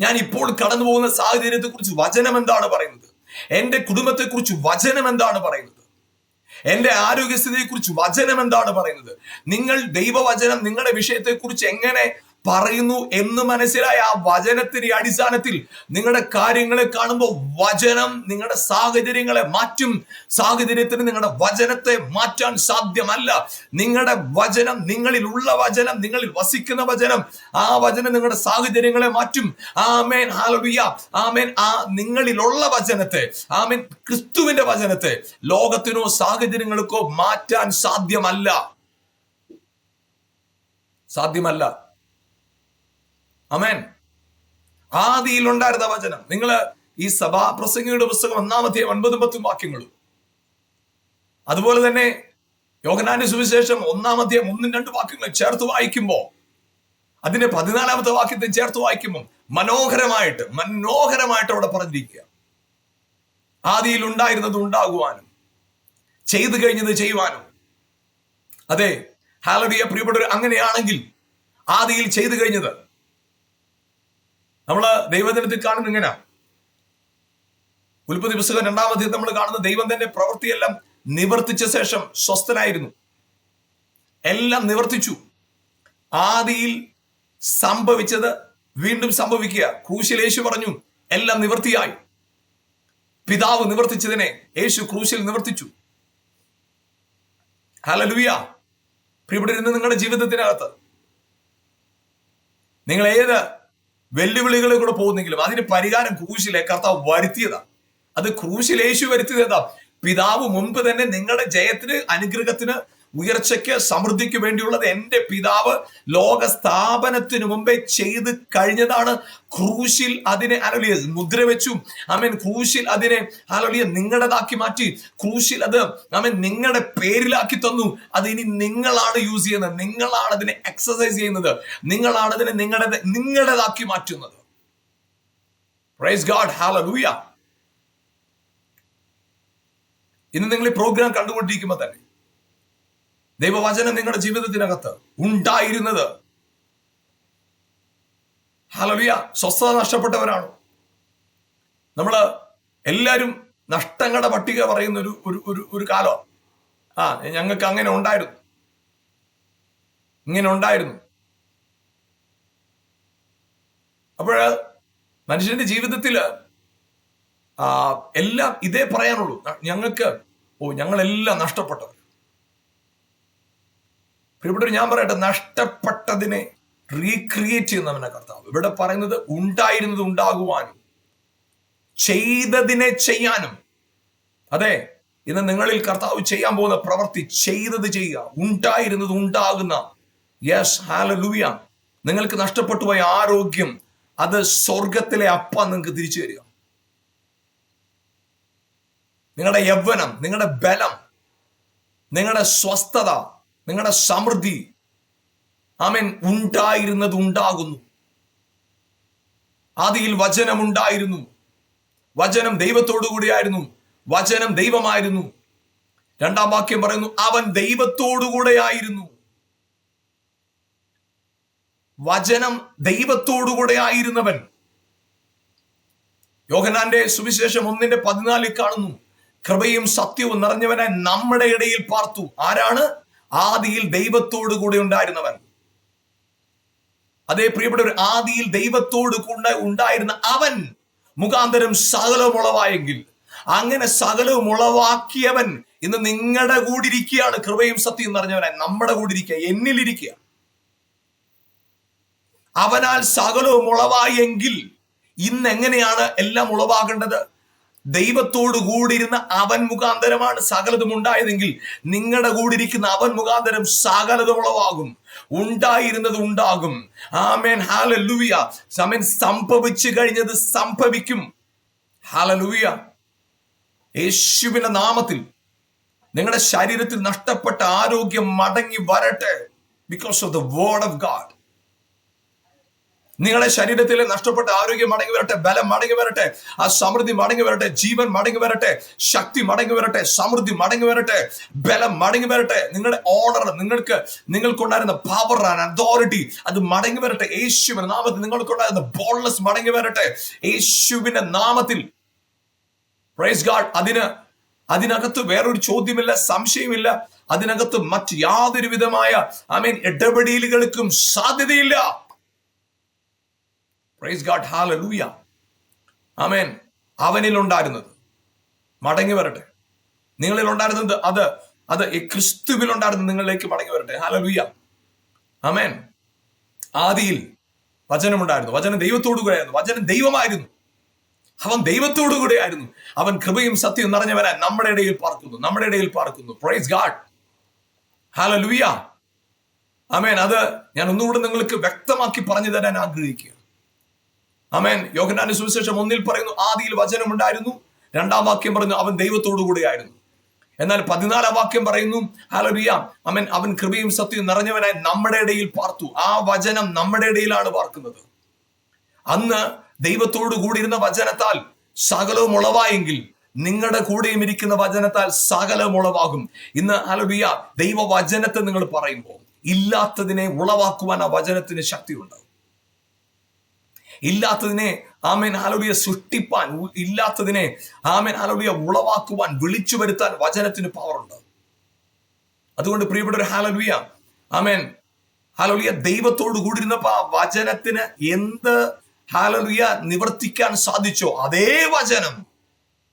ഞാൻ ഇപ്പോൾ കടന്നു പോകുന്ന സാഹചര്യത്തെ കുറിച്ച് വചനം എന്താണ് പറയുന്നത്? എന്റെ കുടുംബത്തെ കുറിച്ച് വചനം എന്താണ് പറയുന്നത്? എന്റെ ആരോഗ്യസ്ഥിതിയെ കുറിച്ച് വചനം എന്താണ് പറയുന്നത്? നിങ്ങൾ ദൈവവചനം നിങ്ങളുടെ വിഷയത്തെ കുറിച്ച് എങ്ങനെ പറയുന്നു എന്ന് മനസ്സിലായ ആ വചനത്തിന്റെ അടിസ്ഥാനത്തിൽ നിങ്ങളുടെ കാര്യങ്ങളെ കാണുമ്പോൾ വചനം നിങ്ങളുടെ സാഹചര്യങ്ങളെ മാറ്റും. സാഹചര്യത്തിന് നിങ്ങളുടെ വചനത്തെ മാറ്റാൻ സാധ്യമല്ല. നിങ്ങളുടെ വചനം നിങ്ങളിൽ ഉള്ള വചനം നിങ്ങളിൽ വസിക്കുന്ന വചനം ആ വചനം നിങ്ങളുടെ സാഹചര്യങ്ങളെ മാറ്റും. ആമേൻ ഹാലബിയ ആമേൻ ആ നിങ്ങളിലുള്ള വചനത്തെ ആമേൻ ക്രിസ്തുവിന്റെ വചനത്തെ ലോകത്തിനോ സാഹചര്യങ്ങൾക്കോ മാറ്റാൻ സാധ്യമല്ല. സാധ്യമല്ല. അമേൻ ആദിയിൽ ഉണ്ടായിരുന്ന വചനം. നിങ്ങൾ ഈ സഭാ പ്രസംഗിയുടെ പുസ്തകം ഒന്നാമത്തെ ഒൻപതും പത്തും വാക്യങ്ങളും അതുപോലെ തന്നെ യോഗനാന്റെ സുവിശേഷം ഒന്നാമത്തെ ഒന്നും രണ്ട് വാക്യങ്ങൾ ചേർത്ത് വായിക്കുമ്പോൾ അതിന്റെ പതിനാലാമത്തെ വാക്യത്തെ ചേർത്ത് വായിക്കുമ്പോൾ മനോഹരമായിട്ട് മനോഹരമായിട്ട് അവിടെ പറഞ്ഞിരിക്കുക. ആദിയിൽ ഉണ്ടായിരുന്നത് ഉണ്ടാകുവാനും ചെയ്തു കഴിഞ്ഞത് ചെയ്യുവാനും. അതെ ഹാലഡിയ പ്രിയപ്പെട്ടവർ അങ്ങനെയാണെങ്കിൽ ആദിയിൽ ചെയ്തു കഴിഞ്ഞത് നമ്മൾ ദൈവദിനത്തിൽ കാണുന്ന ഇങ്ങനെ ഉൽപ്പത്തി പുസ്തകം രണ്ടാമത്തെ നമ്മൾ കാണുന്ന ദൈവം തന്റെ പ്രവൃത്തിയെല്ലാം നിവർത്തിച്ച ശേഷം സ്വസ്ഥനായിരുന്നു. എല്ലാം നിവർത്തിച്ചു. ആദിയിൽ സംഭവിച്ചത് വീണ്ടും സംഭവിക്കുക. ക്രൂശിൽ യേശു പറഞ്ഞു എല്ലാം നിവർത്തിയായി. പിതാവ് നിവർത്തിച്ചതിനെ യേശു ക്രൂശിൽ നിവർത്തിച്ചു. ഹലലുയ പ്രിയപ്പെട്ടിരുന്ന നിങ്ങളുടെ ജീവിതത്തിനകത്ത് നിങ്ങൾ ഏത് വെല്ലുവിളികളിൽ കൂടെ പോകുന്നെങ്കിലും അതിന് പരിഹാരം ക്രൂശിലെ കർത്താവ് വരുത്തിയതാ. അത് ക്രൂശിലേശു വരുത്തിയതാ. പിതാവ് മുൻപ് തന്നെ നിങ്ങളുടെ ജയത്തിന് അനുഗ്രഹത്തിന് ഉയർച്ചയ്ക്ക് സമൃദ്ധിക്ക് വേണ്ടിയുള്ളത് എന്റെ പിതാവ് ലോക സ്ഥാപനത്തിന് മുമ്പേ ചെയ്ത് കഴിഞ്ഞതാണ്. ക്രൂശിൽ അതിനെ അലളിയ മുദ്ര വെച്ചു ആമേൻ ക്രൂശിൽ അതിനെ അലളിയ നിങ്ങളുടേതാക്കി മാറ്റി. ക്രൂശിൽ അത് ആമേൻ നിങ്ങളുടെ പേരിലാക്കി തന്നു. അത് ഇനി നിങ്ങളാണ് യൂസ് ചെയ്യുന്നത്. നിങ്ങളാണ് അതിനെ എക്സസൈസ് ചെയ്യുന്നത്. നിങ്ങളാണ് അതിനെ നിങ്ങളുടെ നിങ്ങളുടേതാക്കി മാറ്റുന്നത്. ഇന്ന് നിങ്ങൾ ഈ പ്രോഗ്രാം കണ്ടുകൊണ്ടിരിക്കുമ്പോൾ തന്നെ ദൈവവചനം നിങ്ങളുടെ ജീവിതത്തിനകത്ത് ഉണ്ടായിരുന്നത്. ഹലവിയ സ്വസ്ഥത നഷ്ടപ്പെട്ടവരാണോ. നമ്മൾ എല്ലാവരും നഷ്ടങ്ങളുടെ പട്ടിക പറയുന്ന ഒരു ഒരു ഒരു ഒരു കാലം. ആ ഞങ്ങൾക്ക് അങ്ങനെ ഉണ്ടായിരുന്നു. ഇങ്ങനെ ഉണ്ടായിരുന്നു. അപ്പോൾ മനുഷ്യന്റെ ജീവിതത്തിൽ എല്ലാം ഇതേ പറയാനുള്ളൂ. ഞങ്ങൾക്ക് ഓ ഞങ്ങളെല്ലാം നഷ്ടപ്പെട്ടവർ. പ്രിയപ്പെട്ടവർ ഞാൻ പറയട്ടെ നഷ്ടപ്പെട്ടതിനെ റീക്രിയേറ്റ് ചെയ്യുന്നവനെ കർത്താവ്. ഇവിടെ പറയുന്നത് ഉണ്ടായിരുന്നത് ഉണ്ടാകുവാനും ചെയ്തതിനെ ചെയ്യാനും. അതെ ഇന്ന് നിങ്ങളിൽ കർത്താവ് ചെയ്യാൻ പോകുന്ന പ്രവൃത്തി ചെയ്തത് ചെയ്യുക ഉണ്ടായിരുന്നത് ഉണ്ടാകുന്ന. യെസ് ഹാലലൂയ നിങ്ങൾക്ക് നഷ്ടപ്പെട്ടു പോയ ആരോഗ്യം അത് സ്വർഗത്തിലെ അപ്പ നിങ്ങൾക്ക് തിരിച്ചു തരിക. നിങ്ങളുടെ യൗവനം നിങ്ങളുടെ ബലം നിങ്ങളുടെ സ്വസ്ഥത നിങ്ങളുടെ സമൃദ്ധി ആമേൻ ഉണ്ടായിരുന്നത് ഉണ്ടാകുന്നു. ആദിയിൽ വചനം ഉണ്ടായിരുന്നു. വചനം ദൈവത്തോടു കൂടിയായിരുന്നു വചനം ദൈവമായിരുന്നു. രണ്ടാം വാക്യം പറയുന്നു അവൻ ദൈവത്തോടുകൂടെ ആയിരുന്നു. വചനം ദൈവത്തോടുകൂടെ ആയിരുന്നവൻ. യോഹനാന്റെ സുവിശേഷം ഒന്നിന്റെ പതിനാലിൽ കാണുന്നു കൃപയും സത്യവും നിറഞ്ഞവനെ നമ്മുടെ ഇടയിൽ പാർത്തു. ആരാണ്? ആദിയിൽ ദൈവത്തോടു കൂടെ ഉണ്ടായിരുന്നവൻ. അതേ പ്രിയപ്പെട്ട ഒരു ആദിയിൽ ദൈവത്തോട് കൂടെ ഉണ്ടായിരുന്ന അവൻ മുഖാന്തരം സകലമുളവായെങ്കിൽ അങ്ങനെ സകലവും ഉളവാക്കിയവൻ ഇന്ന് നിങ്ങളുടെ കൂടി ഇരിക്കുകയാണ് കൃപയും സത്യം നിറഞ്ഞവനായി നമ്മുടെ കൂടി ഇരിക്കുക എന്നിലിരിക്കുക. അവനാൽ സകലവും ഉളവായെങ്കിൽ ഇന്ന് എങ്ങനെയാണ് എല്ലാം ഉളവാകേണ്ടത്? ദൈവത്തോട് കൂടിയിരുന്ന അവൻ മുഖാന്തരമാണ് സകലതും ഉണ്ടായതെങ്കിൽ നിങ്ങളുടെ കൂടിയിരിക്കുന്ന അവൻ മുഖാന്തരം സകലതും ഉളവാകും ഉണ്ടായിരുന്നത് ഉണ്ടാകും. ആമേൻ. ലുവിയ സമൻ സംഭവിച്ചു കഴിഞ്ഞത് സംഭവിക്കും. ഹാലലൂയ യേശുവിന്റെ നാമത്തിൽ നിങ്ങളുടെ ശരീരത്തിൽ നഷ്ടപ്പെട്ട ആരോഗ്യം മടങ്ങി വരട്ടെ. Because of the word of God നിങ്ങളുടെ ശരീരത്തിലെ നഷ്ടപ്പെട്ട ആരോഗ്യം മടങ്ങി വരട്ടെ ബലം മടങ്ങി വരട്ടെ ആ സമൃദ്ധി മടങ്ങി വരട്ടെ ജീവൻ മടങ്ങി വരട്ടെ ശക്തി മടങ്ങി വരട്ടെ സമൃദ്ധി മടങ്ങി വരട്ടെ ബലം മടങ്ങി വരട്ടെ. നിങ്ങളുടെ ഓർഡർ നിങ്ങൾക്ക് നിങ്ങൾക്കുണ്ടായിരുന്ന പവർ ആൻഡ് അതോറിറ്റി അത് മടങ്ങി വരട്ടെ. യേശുവിന്റെ നാമത്തിൽ നിങ്ങൾക്കുണ്ടായിരുന്ന ബോൾനെസ് മടങ്ങി വരട്ടെ. യേശുവിന്റെ നാമത്തിൽ. പ്രൈസ് ഗാഡ് അതിന് അതിനകത്ത് വേറൊരു ചോദ്യമില്ല സംശയമില്ല. അതിനകത്ത് മറ്റ് യാതൊരു വിധമായ ഐ മീൻ ഇടപെടലുകൾക്കും സാധ്യതയില്ല. പ്രൈസ് ഗാഡ് ഹാലലൂയ ആമേൻ അവനിൽ ഉണ്ടായിരുന്നത് മടങ്ങി വരട്ടെ നിങ്ങളിൽ ഉണ്ടായിരുന്നത് അത് അത് ഈ ക്രിസ്തുവിൽ ഉണ്ടായിരുന്നത് നിങ്ങളിലേക്ക് മടങ്ങി വരട്ടെ ഹാല ലൂയ ആമേൻ ആദിയിൽ വചനമുണ്ടായിരുന്നു. വചനം ദൈവത്തോടു കൂടെയായിരുന്നു. വചനം ദൈവമായിരുന്നു. അവൻ ദൈവത്തോടു കൂടെ ആയിരുന്നു അവൻ കൃപയും സത്യവും നിറഞ്ഞവരാൻ നമ്മുടെ ഇടയിൽ പാർക്കുന്നു. നമ്മുടെ ഇടയിൽ പാർക്കുന്നു. പ്രൈസ് ഗാഡ് ഹാല ലൂയ ആമേൻ അത് ഞാൻ ഒന്നുകൂടെ നിങ്ങൾക്ക് വ്യക്തമാക്കി പറഞ്ഞു തരാൻ ആഗ്രഹിക്കുക അമേൻ യോഗനാന്റെ സുവിശേഷം ഒന്നിൽ പറയുന്നു ആദിയിൽ വചനം ഉണ്ടായിരുന്നു. രണ്ടാം വാക്യം പറയുന്നു അവൻ ദൈവത്തോടു കൂടെയായിരുന്നു. എന്നാൽ പതിനാലാം വാക്യം പറയുന്നു ഹാലറിയ അമൻ അവൻ കൃപയും സത്യവും നിറഞ്ഞവനായി നമ്മുടെ ഇടയിൽ പാർത്തു. ആ വചനം നമ്മുടെ ഇടയിലാണ് പാർക്കുന്നത്. അന്ന് ദൈവത്തോടു കൂടിയിരുന്ന വചനത്താൽ സകലവും ഉളവായെങ്കിൽ നിങ്ങളുടെ കൂടെയും ഇരിക്കുന്ന വചനത്താൽ സകലം ഉളവാകും. ഇന്ന് ഹാലറിയ ദൈവവചനത്തെ നിങ്ങൾ പറയുമ്പോൾ ഇല്ലാത്തതിനെ ഉളവാക്കുവാൻ ആ വചനത്തിന് ശക്തിയുണ്ട് ഇല്ലാത്തതിനെ ആമേൻ ആലോടിയെ സൃഷ്ടിപ്പാൻ ഇല്ലാത്തതിനെ ആമേൻ ആലോടിയെ ഉളവാക്കുവാൻ വിളിച്ചു വരുത്താൻ വചനത്തിന് പവറുണ്ട് അതുകൊണ്ട് പ്രിയപ്പെട്ട ഒരു ഹാലലുയ ആമേൻ ഹാലലുയ ദൈവത്തോട് കൂടിയിരുന്നപ്പോ ആ വചനത്തിന് എന്ത് ഹാലലുയ നിവർത്തിക്കാൻ സാധിച്ചോ? അതേ വചനം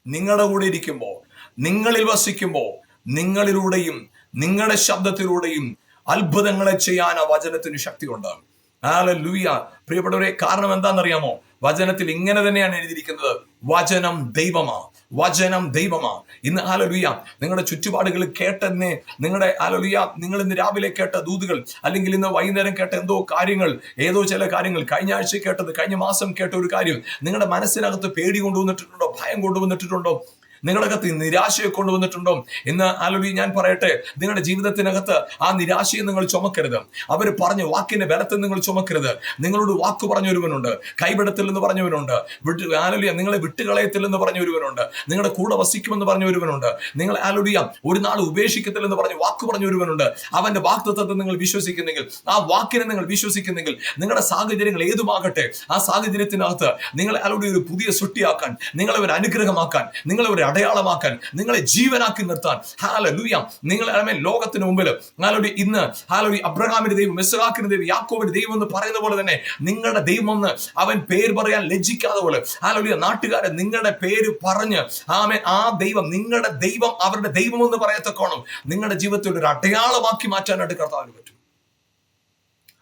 നിങ്ങളുടെ കൂടെ ഇരിക്കുമ്പോൾ നിങ്ങളിൽ വസിക്കുമ്പോൾ നിങ്ങളിലൂടെയും നിങ്ങളുടെ ശബ്ദത്തിലൂടെയും അത്ഭുതങ്ങളെ ചെയ്യാൻ ആ വചനത്തിന് ശക്തിയുണ്ട്. ഹാലലൂയ പ്രിയപ്പെട്ടവരെ കാരണം എന്താണെന്നറിയാമോ? വചനത്തിൽ ഇങ്ങനെ തന്നെയാണ് എഴുതിയിരിക്കുന്നത്. വചനം ദൈവമാ വചനം ദൈവമാ. ഇന്ന് ഹാലലുയ നിങ്ങളുടെ ചുറ്റുപാടുകൾ കേട്ടെന്നെ നിങ്ങളുടെ ഹാലലുയ നിങ്ങൾ ഇന്ന് രാവിലെ കേട്ട ദൂതുകൾ അല്ലെങ്കിൽ ഇന്ന് വൈകുന്നേരം കേട്ട എന്തോ കാര്യങ്ങൾ ഏതോ ചില കാര്യങ്ങൾ കഴിഞ്ഞ ആഴ്ച കേട്ടത് കഴിഞ്ഞ മാസം കേട്ട ഒരു കാര്യം നിങ്ങളുടെ മനസ്സിനകത്ത് പേടി കൊണ്ടുവന്നിട്ടുണ്ടോ ഭയം കൊണ്ടുവന്നിട്ടുണ്ടോ? നിങ്ങളുടെ അകത്ത് നിരാശയെ കൊണ്ടുവന്നിട്ടുണ്ടോ എന്ന് ആലോചി ഞാൻ പറയട്ടെ. നിങ്ങളുടെ ജീവിതത്തിനകത്ത് ആ നിരാശയെ നിങ്ങൾ ചുമക്കരുത്. അവർ പറഞ്ഞ വാക്കിന്റെ ബലത്തെ നിങ്ങൾ ചുമക്കരുത്. നിങ്ങളോട് വാക്ക് പറഞ്ഞൊരുവനുണ്ട് കൈവിടത്തില്ലെന്ന് പറഞ്ഞവനുണ്ട് വിട്ട് ആലോലിയ നിങ്ങളെ വിട്ടുകളയത്തില്ലെന്ന് പറഞ്ഞൊരുവനുണ്ട് നിങ്ങളുടെ കൂടെ വസിക്കുമെന്ന് പറഞ്ഞ ഒരുവനുണ്ട്. നിങ്ങൾ ആലോലിയ ഒരു നാൾ ഉപേക്ഷിക്കത്തില്ലെന്ന് പറഞ്ഞ് വാക്ക് പറഞ്ഞ ഒരുവനുണ്ട്. അവന്റെ വാക്തത്വത്തെ നിങ്ങൾ വിശ്വസിക്കുന്നെങ്കിൽ ആ വാക്കിനെ നിങ്ങൾ വിശ്വസിക്കുന്നെങ്കിൽ നിങ്ങളുടെ സാഹചര്യങ്ങൾ ഏതുമാകട്ടെ ആ സാഹചര്യത്തിനകത്ത് നിങ്ങളെ ആലോടി ഒരു പുതിയ സൃഷ്ടിയാക്കാൻ നിങ്ങളെ ഒരു അനുഗ്രഹമാക്കാൻ നിങ്ങളെ ഒരു അടയാളമാക്കാൻ നിങ്ങളെ ജീവനാക്കി നിർത്താൻ. ഹാലലൂയ നിങ്ങൾ ആമേൻ ലോകത്തിന് മുമ്പിൽ ഹാലോടി ഇന്ന് ഹാലോടി അബ്രഹാമിന്റെ ദൈവം മെസ്സാക്കിന്റെ ദൈവം യാക്കോവിന്റെ ദൈവം എന്ന് പറയുന്ന പോലെ തന്നെ നിങ്ങളുടെ ദൈവം അവൻ പേര് പറയാൻ ലജ്ജിക്കാതെ പോലെ. ഹാലോലിയ നാട്ടുകാരെ നിങ്ങളുടെ പേര് പറഞ്ഞ് ആമേ ആ ദൈവം നിങ്ങളുടെ ദൈവം അവരുടെ ദൈവം എന്ന് പറയത്തക്കോണം നിങ്ങളുടെ ജീവിതത്തിൽ ഒരു അടയാളമാക്കി മാറ്റാനായിട്ട് കർത്താവിന് പറ്റും.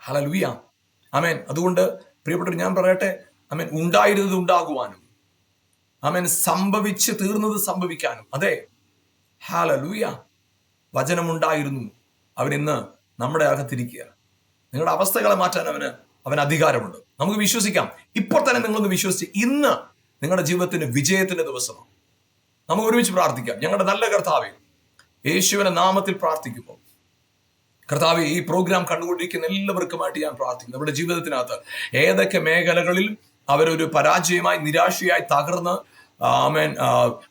ഹലലുയ അമേൻ അതുകൊണ്ട് പ്രിയപ്പെട്ടവർ ഞാൻ പറയട്ടെ അമേൻ ഉണ്ടായിരുന്നത് ഉണ്ടാകുവാനും അമേൻ സംഭവിച്ച് തീർന്നത് സംഭവിക്കാനും. അതെ. ഹാലലൂയ വചനമുണ്ടായിരുന്നു. അവൻ ഇന്ന് നമ്മുടെ അകത്തിരിക്കുക. നിങ്ങളുടെ അവസ്ഥകളെ മാറ്റാൻ അവന് അവൻ അധികാരമുണ്ട്. നമുക്ക് വിശ്വസിക്കാം. ഇപ്പോൾ തന്നെ നിങ്ങളൊന്ന് വിശ്വസിച്ച് ഇന്ന് നിങ്ങളുടെ ജീവിതത്തിന്റെ വിജയത്തിന്റെ ദിവസമാണ്. നമുക്ക് ഒരുമിച്ച് പ്രാർത്ഥിക്കാം. ഞങ്ങളുടെ നല്ല കർത്താവെ യേശുവിന്റെ നാമത്തിൽ പ്രാർത്ഥിക്കുമ്പോൾ കർത്താവ് ഈ പ്രോഗ്രാം കണ്ടുകൊണ്ടിരിക്കുന്ന എല്ലാവർക്കുമായിട്ട് ഞാൻ പ്രാർത്ഥിക്കുന്നു. നമ്മുടെ ജീവിതത്തിനകത്ത് ഏതൊക്കെ മേഖലകളിൽ അവരൊരു പരാജയമായി നിരാശയായി തകർന്ന് ആമേൻ.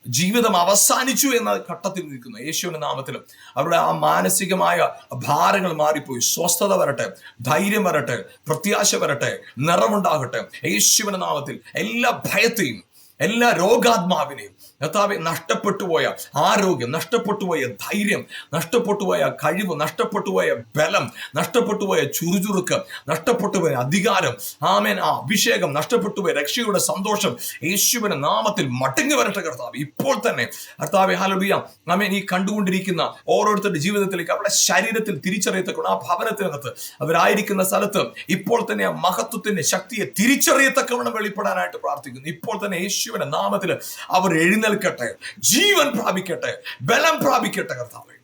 ജീവിതം അവസാനിച്ചു എന്ന ഘട്ടത്തിൽ നിൽക്കുന്നു. യേശുവിന്റെ നാമത്തിലും അവരുടെ ആ മാനസികമായ ഭാരങ്ങൾ മാറിപ്പോയി. സ്വസ്ഥത വരട്ടെ ധൈര്യം വരട്ടെ പ്രത്യാശ വരട്ടെ നിറമുണ്ടാകട്ടെ യേശുവിന്റെ നാമത്തിൽ എല്ലാ ഭയത്തെയും എല്ലാ രോഗാത്മാവിനെയും കർത്താവെ നഷ്ടപ്പെട്ടു പോയ ആരോഗ്യം നഷ്ടപ്പെട്ടു പോയ ധൈര്യം നഷ്ടപ്പെട്ടു പോയ കഴിവ് നഷ്ടപ്പെട്ടു പോയ ബലം നഷ്ടപ്പെട്ടു പോയ ചുറുചുറുക്ക് നഷ്ടപ്പെട്ടു പോയ അധികാരം ആമേൻ. ആ അഭിഷേകം നഷ്ടപ്പെട്ടു പോയ രക്ഷയുടെ സന്തോഷം യേശുവിന്റെ നാമത്തിൽ മടങ്ങി വരട്ടെ കർത്താവ്. ഇപ്പോൾ തന്നെ കർത്താവെ ഹാലലുയ ആമേൻ. ഈ കണ്ടുകൊണ്ടിരിക്കുന്ന ഓരോരുത്തരുടെ ജീവിതത്തിലേക്ക് അവരുടെ ശരീരത്തിൽ തിരിച്ചറിയത്തക്കൊണ്ട് ആ ഭവനത്തിനകത്ത് അവരായിരിക്കുന്ന സ്ഥലത്ത് ഇപ്പോൾ തന്നെ ആ മഹത്വത്തിന്റെ ശക്തിയെ തിരിച്ചറിയത്തക്കവണ്ണം വെളിപ്പെടാനായിട്ട് പ്രാർത്ഥിക്കുന്നു. ഇപ്പോൾ തന്നെ യേശുവിന്റെ നാമത്തിൽ അവർ എഴുന്നേൽക്കട്ടെ ജീവൻ പ്രാപിക്കട്ടെ ബലം പ്രാപിക്കട്ടെ കർത്താവേ.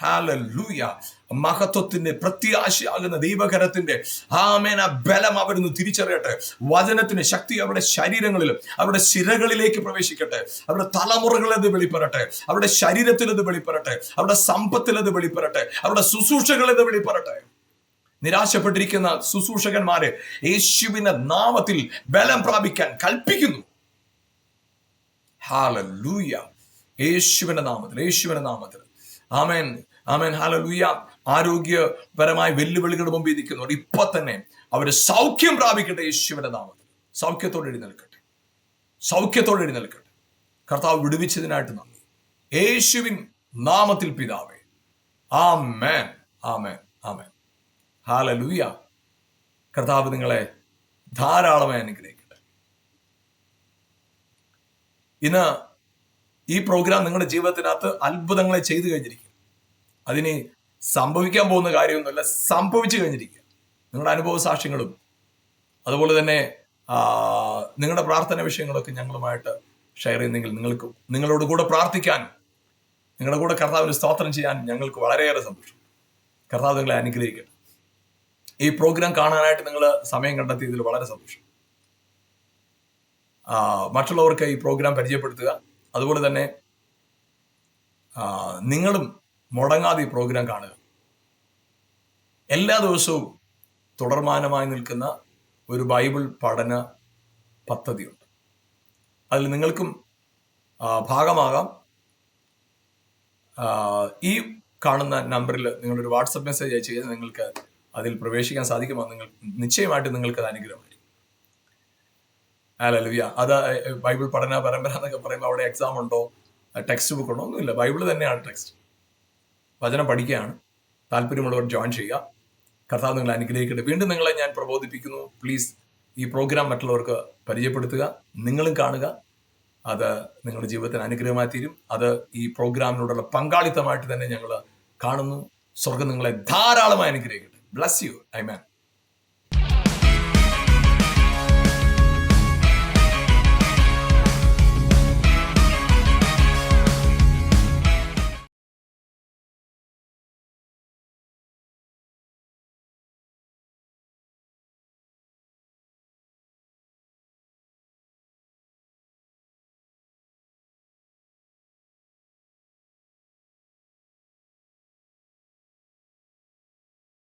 ഹാലൂയ മഹത്വത്തിന്റെ പ്രത്യാശയാകുന്ന ദൈവകരത്തിന്റെ ആമേന ബലം അവരിന്ന് തിരിച്ചറിയട്ടെ. വചനത്തിന്റെ ശക്തി അവരുടെ ശരീരങ്ങളിലും അവരുടെ ശിരകളിലേക്ക് പ്രവേശിക്കട്ടെ. അവരുടെ തലമുറകളിൽ അത് വെളിപ്പെടട്ടെ. അവരുടെ ശരീരത്തിൽ അത് വെളിപ്പെടട്ടെ. അവരുടെ സമ്പത്തിൽ അത് വെളിപ്പെടട്ടെ. അവരുടെ ശുശ്രൂഷകളിൽ അത് വെളിപ്പെടട്ടെ. നിരാശപ്പെട്ടിരിക്കുന്ന ശുശ്രൂഷകന്മാരെ യേശുവിന്റെ നാമത്തിൽ ബലം പ്രാപിക്കാൻ കൽപ്പിക്കുന്നു. ഹാലൂയ യേശുവിന്റെ നാമത്തിൽ യേശുവിന്റെ നാമത്തിൽ. ആമേൻ. ആമേൻ. ഹാലലൂയ ആരോഗ്യപരമായ വെല്ലുവിളികളുടെ മുമ്പിൽ നിൽക്കുന്നവർ ഇപ്പൊ തന്നെ അവർ സൗഖ്യം പ്രാപിക്കട്ടെ യേശുവിന്റെ നാമത്തിൽ. സൗഖ്യത്തോടെ എഴുന്നേൽക്കട്ടെ. സൗഖ്യത്തോടെ എഴുന്നേൽക്കട്ടെ. കർത്താവ് വിടുവിച്ചതിനായിട്ട് നന്ദി. യേശുവിൻ നാമത്തിൽ പിതാവേ. ആമേൻ. ആമേൻ. ആമേൻ. ഹാലലൂയ കർത്താവ് നിങ്ങളെ ധാരാളമായി അനുഗ്രഹിക്കട്ടെ ഇന്ന് ഈ പ്രോഗ്രാം നിങ്ങളുടെ ജീവിതത്തിനകത്ത് അത്ഭുതങ്ങളെ ചെയ്തു കഴിഞ്ഞിരിക്കും. അതിന് സംഭവിക്കാൻ പോകുന്ന കാര്യമൊന്നുമല്ല സംഭവിച്ചു കഴിഞ്ഞിരിക്കുക. നിങ്ങളുടെ അനുഭവ സാക്ഷ്യങ്ങളും അതുപോലെ തന്നെ നിങ്ങളുടെ പ്രാർത്ഥന വിഷയങ്ങളൊക്കെ ഞങ്ങളുമായിട്ട് ഷെയർ ചെയ്യുന്നെങ്കിൽ നിങ്ങൾക്ക് നിങ്ങളോട് കൂടെ പ്രാർത്ഥിക്കാനും നിങ്ങളുടെ കൂടെ കർത്താവിന് സ്തോത്രം ചെയ്യാൻ ഞങ്ങൾക്ക് വളരെയേറെ സന്തോഷം. കർത്താവ് നിങ്ങളെ അനുഗ്രഹിക്കട്ടെ. ഈ പ്രോഗ്രാം കാണാനായിട്ട് നിങ്ങൾ സമയം കണ്ടെത്തിയതിൽ വളരെ സന്തോഷം. മറ്റുള്ളവർക്ക് ഈ പ്രോഗ്രാം പരിചയപ്പെടുത്തുക. അതുപോലെ തന്നെ നിങ്ങളും മുടങ്ങാതെ ഈ പ്രോഗ്രാം കാണുക. എല്ലാ ദിവസവും തുടർമാനമായി നിൽക്കുന്ന ഒരു ബൈബിൾ പഠന പദ്ധതിയുണ്ട്. അതിൽ നിങ്ങൾക്കും ഭാഗമാകാം. ഈ കാണുന്ന നമ്പറിൽ നിങ്ങളൊരു വാട്സപ്പ് മെസ്സേജ് അയച്ചു കഴിഞ്ഞാൽ നിങ്ങൾക്ക് അതിൽ പ്രവേശിക്കാൻ സാധിക്കുമോ നിങ്ങൾ നിശ്ചയമായിട്ട് നിങ്ങൾക്ക് അത് അനുഗ്രഹമായിരിക്കും. അല്ലല്ലുയ്യ അത് ബൈബിൾ പഠന പരമ്പര എന്നൊക്കെ പറയുമ്പോൾ അവിടെ എക്സാം ഉണ്ടോ? ടെക്സ്റ്റ് ബുക്ക് ഉണ്ടോ? ഒന്നുമില്ല. ബൈബിൾ തന്നെയാണ് ടെക്സ്റ്റ് വചനം പഠിക്കുകയാണ്. താല്പര്യമുള്ളവർ ജോയിൻ ചെയ്യുക. കർത്താവ് നിങ്ങളെ അനുഗ്രഹിക്കട്ടെ. വീണ്ടും നിങ്ങളെ ഞാൻ പ്രബോധിപ്പിക്കുന്നു. പ്ലീസ് ഈ പ്രോഗ്രാം മറ്റുള്ളവർക്ക് പരിചയപ്പെടുത്തുക. നിങ്ങളും കാണുക. അത് നിങ്ങളുടെ ജീവിതത്തിന് അനുഗ്രഹമായി തീരും. അത് ഈ പ്രോഗ്രാമിനോടുള്ള പങ്കാളിത്തമായിട്ട് തന്നെ ഞങ്ങൾ കാണുന്നു. സ്വർഗം നിങ്ങളെ ധാരാളമായി അനുഗ്രഹിക്കട്ടെ. Bless you I man